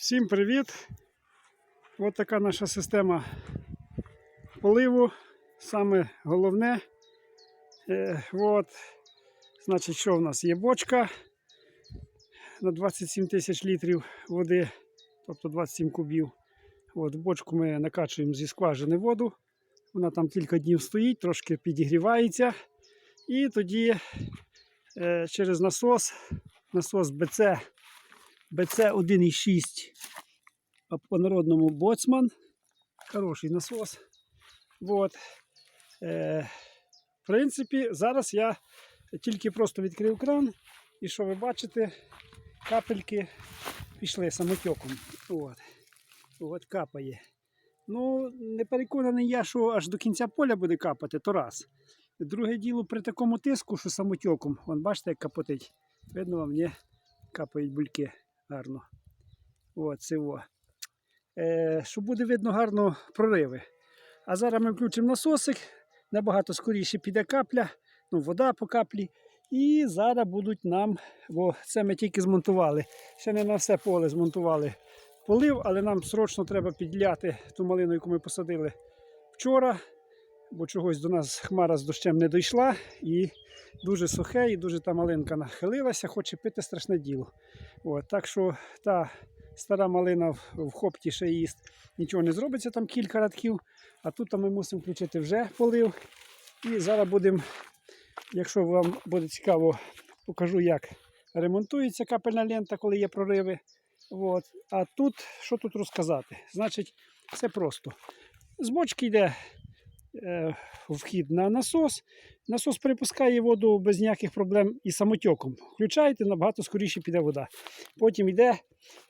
Всім привіт! Ось така наша система поливу. Саме головне. Е, от, значить, що в нас є бочка на 27 тисяч літрів води, тобто 27 кубів. От, бочку ми накачуємо зі скважини воду. Вона там кілька днів стоїть, трошки підігрівається. І тоді е, через насос, насос БЦ БЦ 1,6 по народному боцман. Хороший насос. Вот. Е, в принципі, зараз я тільки просто відкрив кран, і що ви бачите, капельки пішли самотеком. От. От капає. Ну, не переконаний я, що аж до кінця поля буде капати, то раз. Друге діло при такому тиску, що самотеком, вон бачите, як капотить. Видно вам, ні? Капають бульки гарно. От, це во. Е, що буде видно гарно прориви. А зараз ми включимо насосик, набагато скоріше піде капля, ну, вода по каплі. І зараз будуть нам, бо це ми тільки змонтували. Ще не на все поле змонтували полив, але нам срочно треба підляти ту малину, яку ми посадили вчора, бо чогось до нас хмара з дощем не дійшла. І дуже сухе, і дуже та малинка нахилилася, хоче пити страшне діло. От, так що та стара малина в, хопті ще їсть, нічого не зробиться, там кілька радків. А тут ми мусимо включити вже полив. І зараз будемо, якщо вам буде цікаво, покажу, як ремонтується капельна лента, коли є прориви. От. А тут, що тут розказати? Значить, все просто. З бочки йде вхід на насос. Насос перепускає воду без ніяких проблем і самотеком. Включаєте, набагато скоріше піде вода. Потім йде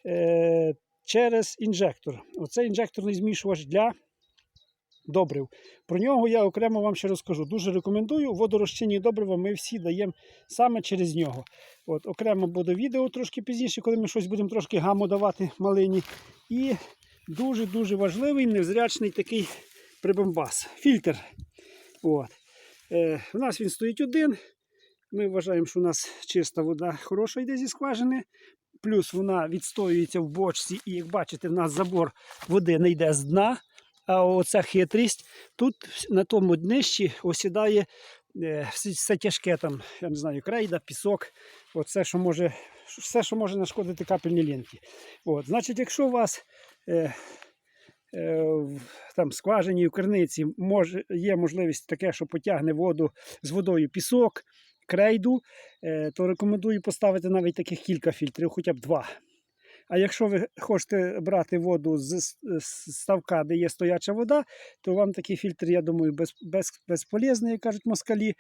е, через інжектор. Оце інжекторний змішувач для добрив. Про нього я окремо вам ще розкажу. Дуже рекомендую. Водорозчинні добрива ми всі даємо саме через нього. От, Окремо буде відео трошки пізніше, коли ми щось будемо трошки гаму давати малині. І дуже-дуже важливий невзрячний такий прибамбас. Фільтр. От. Е, у нас він стоїть один. Ми вважаємо, що у нас чиста вода хороша йде зі скважини. Плюс вона відстоюється в бочці, і як бачите, в нас забор води не йде з дна. А оця хитрість тут на тому днищі осідає е, все, все тяжке, там, я не знаю, крейда, пісок, оце, що може, все, що може нашкодити капельній лінті. От, значить, якщо у вас е, там, скважині в криниці може, є можливість таке, що потягне воду з водою пісок, крейду, е, то рекомендую поставити навіть таких кілька фільтрів, хоча б два. А якщо ви хочете брати воду з ставка, де є стояча вода, то вам такий фільтр, я думаю, без, без, безполезний, як кажуть москалі.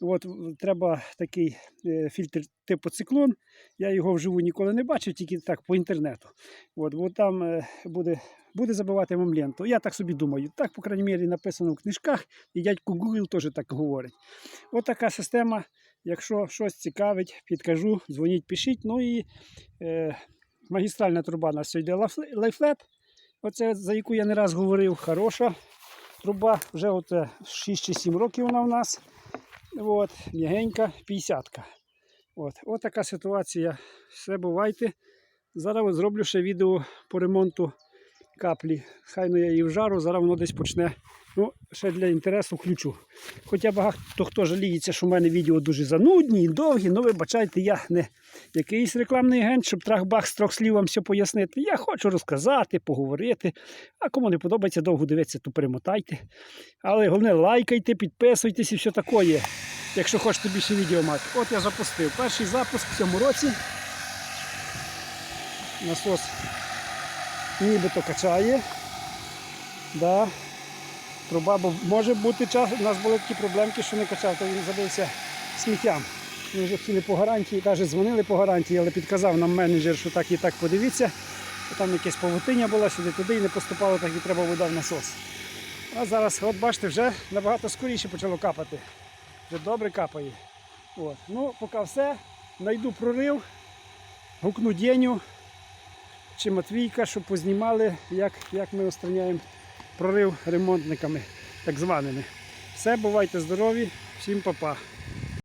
От, треба такий е, фільтр типу циклон. Я його вживу ніколи не бачив, тільки так по інтернету. От, бо там е, буде, буде забивати вам ленту. Я так собі думаю. Так, по крайній мірі, написано в книжках, і дядько Google теж так говорить. От така система. Якщо щось цікавить, підкажу, дзвоніть, пишіть. Ну і е, магістральна труба у нас сьогодні лайфлет. Оце, за яку я не раз говорив, хороша труба. Вже от 6 чи 7 років вона у нас. От, м'ягенька, 50-ка. От, от така ситуація. Все бувайте. Зараз зроблю ще відео по ремонту каплі. Хайно я її вжару, зараз воно десь почне. Ну, ще для інтересу включу. Хоча багато хто жаліється, що в мене відео дуже занудні і довгі, ну вибачайте, я не якийсь рекламний агент, щоб трах-бах з трьох слів вам все пояснити. Я хочу розказати, поговорити. А кому не подобається довго дивитися, то перемотайте. Але головне, лайкайте, підписуйтесь і все таке. Якщо хочете більше відео мати. От я запустив. Перший запуск в цьому році. Насос нібито качає. Да. Труба, бо може бути час, у нас були такі проблемки, що не качав, то він забився сміттям. Ми вже хотіли по гарантії, навіть дзвонили по гарантії, але підказав нам менеджер, що так і так подивіться. Там якесь павутиння було сюди, туди і не поступало, так і треба вода в насос. А зараз, от бачите, вже набагато скоріше почало капати. Вже добре капає. От. Ну, поки все. Найду прорив, гукну Деню чи Матвійка, щоб познімали, як, як ми устраняємо прорив ремонтниками, так званими. Все, бувайте здорові, всім па-па.